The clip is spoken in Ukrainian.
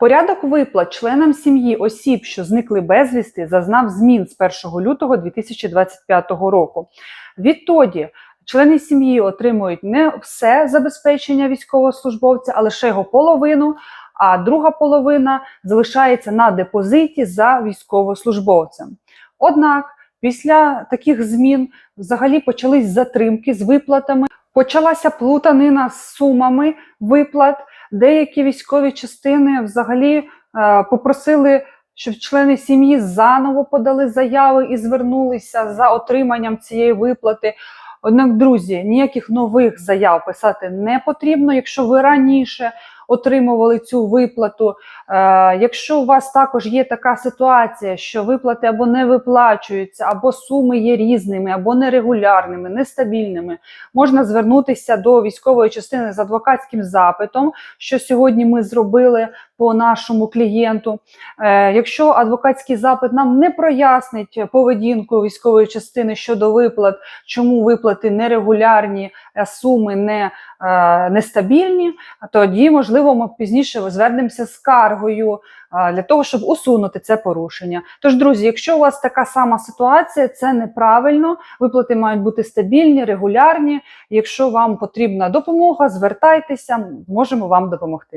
Порядок виплат членам сім'ї осіб, що зникли безвісти, зазнав змін з 1 лютого 2025 року. Відтоді члени сім'ї отримують не все забезпечення військовослужбовця, а лише його половину. А друга половина залишається на депозиті за військовослужбовцем. Однак після таких змін взагалі почались затримки з виплатами, почалася плутанина з сумами виплат. Деякі військові частини взагалі е, попросили, щоб члени сім'ї заново подали заяви і звернулися за отриманням цієї виплати. Однак, друзі, ніяких нових заяв писати не потрібно, якщо ви раніше отримували цю виплату. Е, якщо у вас також є така ситуація, що виплати або не виплачуються, або суми є різними, або нерегулярними, нестабільними, можна звернутися до військової частини з адвокатським запитом, що сьогодні ми зробили по нашому клієнту. Е, якщо адвокатський запит нам не прояснить поведінку військової частини щодо виплат, чому виплати нерегулярні, суми не, е, нестабільні, тоді, можливо, ми пізніше звернемося з скаргою для того, щоб усунути це порушення. Тож, друзі, якщо у вас така сама ситуація, це неправильно. Виплати мають бути стабільні, регулярні. Якщо вам потрібна допомога, звертайтеся, можемо вам допомогти.